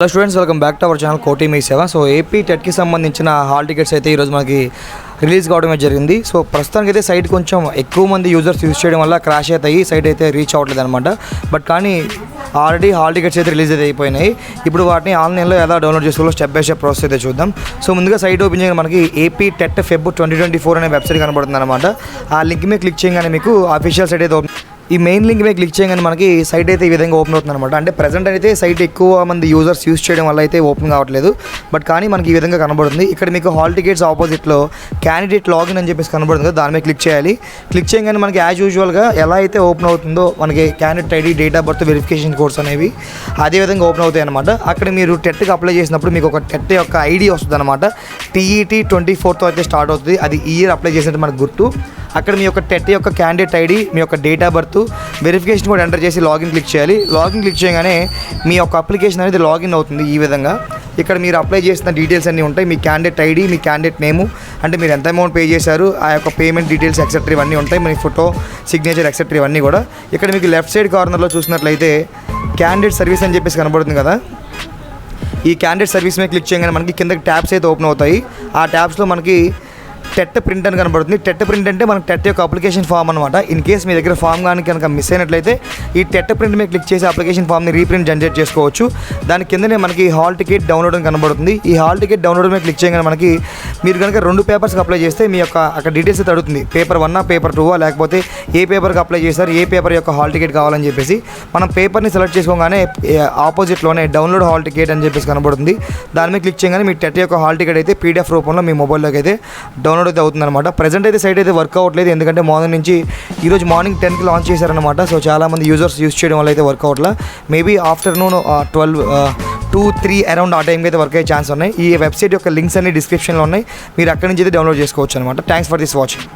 Hello students welcome back to our channel Koti Mee Seva so AP టెట్కి సంబంధించిన hall tickets అయితే ఈరోజు మనకి release కావడమే జరిగింది. సో ప్రస్తుతానికి అయితే సైట్ కొంచెం ఎక్కువ మంది యూజర్స్ యూజ్ చేయడం వల్ల క్రాష్ అవుతాయి సైట్ అయితే రీచ్ అవ్వట్లేదు అనమాట బట్ కానీ ఆల్రెడీ హాల్ టికెట్స్ అయితే రిలీజ్ అయితే అయిపోయినాయి. ఇప్పుడు వాటిని ఆన్లైన్లో ఎలా డౌన్లోడ్ చేసుకోవాలో స్టెప్ బై స్టెప్ ప్రాసెస్ అయితే చూద్దాం. సో ముందుగా సైట్ ఓపెన్ చేయగానే మనకి AP TET Feb twenty twenty four అనే వెబ్సైట్ కనబడుతుంది అనమాట ఆ లింక్ మీద క్లిక్ చేయగానే మీకు అఫీషియల్ సైట్ అయితే ఓపెన్ ఈ మెయిన్ లింక్ మీద క్లిక్ చేయగానే మనకి సైట్ అయితే ఈ విధంగా ఓపెన్ అవుతుంది అనమాట అంటే ప్రజెంట్ అయితే సైట్ ఎక్కువ మంది యూజర్స్ యూస్ చేయడం వల్ల అయితే ఓపెన్ కావట్లేదు. బట్ కానీ మనకి ఈ విధంగా కనబడుతుంది. ఇక్కడ మీకు హాల్ టికెట్స్ ఆపోజిట్లో క్యాండిడేట్ లాగిన్ అని చెప్పేసి కనబడుతుంది కదా దాని మీద క్లిక్ చేయాలి. క్లిక్ చేయగానే మనకి యాజ్ యూజువల్గా ఎలా అయితే ఓపెన్ అవుతుందో మనకి candidate ID date of birth verification course అనేవి అదే విధంగా ఓపెన్ అవుతాయి అనమాట అక్కడ మీరు టెట్కి అప్లై చేసినప్పుడు మీకు ఒక టెట్ యొక్క ఐడి వస్తుంది అనమాట టీఈటీ ట్వంటీ ఫోర్తో అయితే స్టార్ట్ అవుతుంది. అది ఈ ఇయర్ అప్లై చేసినట్టు మనకు గుర్తు. అక్కడ మీ యొక్క టెట్ యొక్క క్యాండిడేట్ ఐడి మీ యొక్క డేట్ ఆఫ్ బర్త్ వెరిఫికేషన్ కూడా ఎంటర్ చేసి లాగిన్ క్లిక్ చేయాలి. లాగిన్ క్లిక్ చేయగానే మీ యొక్క అప్లికేషన్ అనేది లాగిన్ అవుతుంది ఈ విధంగా. ఇక్కడ మీరు అప్లై చేసిన డీటెయిల్స్ అన్నీ ఉంటాయి. మీ క్యాండిడేట్ ఐడి మీ క్యాండిడేట్ నేము అంటే మీరు ఎంత అమౌంట్ పే చేశారు ఆ యొక్క పేమెంట్ డీటెయిల్స్ ఎక్సెట్రా ఇవన్నీ ఉంటాయి. మీ ఫోటో సిగ్నేచర్ ఎక్సెట్రా ఇవన్నీ కూడా. ఇక్కడ మీకు లెఫ్ట్ సైడ్ కార్నర్లో చూసినట్లయితే క్యాండిడేట్ సర్వీస్ అని చెప్పేసి కనబడుతుంది కదా. ఈ క్యాండిడేట్ సర్వీస్ మీద క్లిక్ చేయగానే మనకి కిందకి ట్యాబ్స్ అయితే ఓపెన్ అవుతాయి. ఆ ట్యాబ్స్లో మనకి టెట్ ప్రింట్ అని కనబడుతుంది. టెట్ ప్రింట్ అంటే మనకి టెట్ యొక్క అప్లికేషన్ ఫామ్ అనమాట ఇన్ కేస్ మీ దగ్గర ఫామ్ కానీ కనుక మిస్ అయినట్లయితే ఈ టెట్ ప్రింట్ మీద క్లిక్ చేసి అప్లికేషన్ ఫామ్ని రీప్రింట్ జనరేట్ చేసుకోవచ్చు. దాని కిందనే మనకి హాల్ టికెట్ డౌన్లోడ్ అని కనబడుతుంది. ఈ హాల్ టికెట్ డౌన్లోడ్ మీద క్లిక్ చేయగానే మనకి మీరు కనుక రెండు పేపర్స్కి అప్లై చేస్తే మీ యొక్క అక్కడ డీటెయిల్స్ అయితే అడుగుతుంది పేపర్ వన్నా పేపర్ టూ లేకపోతే ఏ పేపర్కి అప్లై చేశారు ఏ పేపర్ యొక్క హాల్ టికెట్ కావాలని చెప్పేసి మనం పేపర్ని సెలెక్ట్ చేసుకోగానే ఆపోజిట్లోనే డౌన్లోడ్ హాల్ టికెట్ అని చెప్పేసి కనబడుతుంది. దాని మీద క్లిక్ చేయగానే మీ టెట్ యొక్క హాల్ టికెట్ అయితే పీడిఎఫ్ రూపంలో మీ మొబైల్లోకి అయితే డౌన్లోడ్ అయితే అవుతుందన్నమాట. ప్రజెంట్ అయితే సైట్ అయితే వర్క్ అవ్వట్లేదు. ఎందుకంటే మార్నింగ్ నుంచి ఈరోజు మార్నింగ్ టెన్కి లాంచ్ చేశారనమాట సో చాలామంది యూజర్స్ యూస్ చేయడం వల్ల అయితే work అవ్వట్లా. Maybe afternoon twelve two three around ఆ టైంకి అయితే వర్క్ అయ్యే ఛాన్స్ ఉన్నాయి. ఈ వెబ్సైట్ యొక్క లింక్స్ అన్ని డిస్క్రిప్షన్లో ఉన్నాయి. మీరు అక్కడి నుంచి అయితే డౌన్లోడ్ చేసుకోవచ్చు అనమాట థ్యాంక్స్ ఫర్ దిస్ వాచింగ్